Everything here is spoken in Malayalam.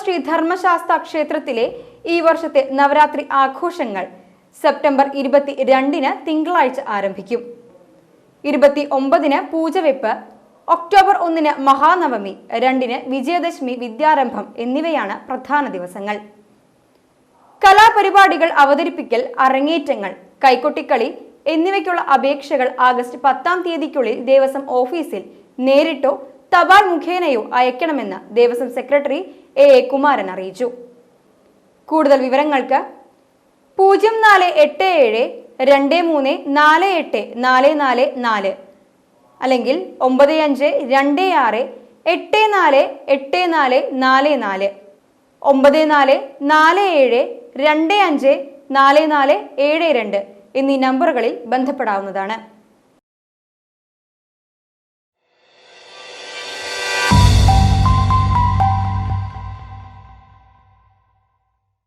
ശ്രീ ധർമ്മശാസ്ത്ര ക്ഷേത്രത്തിലെ ഈ വർഷത്തെ നവരാത്രി ആഘോഷങ്ങൾ സെപ്റ്റംബർ ഇരുപത്തി രണ്ടിന് തിങ്കളാഴ്ച ആരംഭിക്കും. ഇരുപത്തി ഒമ്പതിന് പൂജവെപ്പ് ഒക്ടോബർ ഒന്നിന് മഹാനവമി രണ്ടിന് വിജയദശമി വിദ്യാരംഭം എന്നിവയാണ് പ്രധാന ദിവസങ്ങൾ. കലാപരിപാടികൾ അവതരിപ്പിക്കൽ അരങ്ങേറ്റങ്ങൾ കൈക്കൊട്ടിക്കളി എന്നിവയ്ക്കുള്ള അപേക്ഷകൾ ആഗസ്റ്റ് പത്താം തീയതിക്കുള്ളിൽ ദേവസ്വം ഓഫീസിൽ നേരിട്ടോ തപാൽ മുഖേനയോ അയക്കണമെന്ന് Devaswom secretary A. A. Kumaran അറിയിച്ചു. കൂടുതൽ വിവരങ്ങൾക്ക് പൂജ്യം നാല് എട്ട് ഏഴ് രണ്ട് മൂന്ന് നാല് എട്ട് നാല് നാല് നാല് അല്ലെങ്കിൽ ഒമ്പത് അഞ്ച് രണ്ട് ആറ് എട്ട് നാല് എട്ട് നാല് നാല് നാല് ഒമ്പത് നാല് നാല് ഏഴ് രണ്ട് അഞ്ച് നാല് നാല് ഏഴ് രണ്ട് എന്നീ നമ്പറുകളിൽ ബന്ധപ്പെടാവുന്നതാണ്.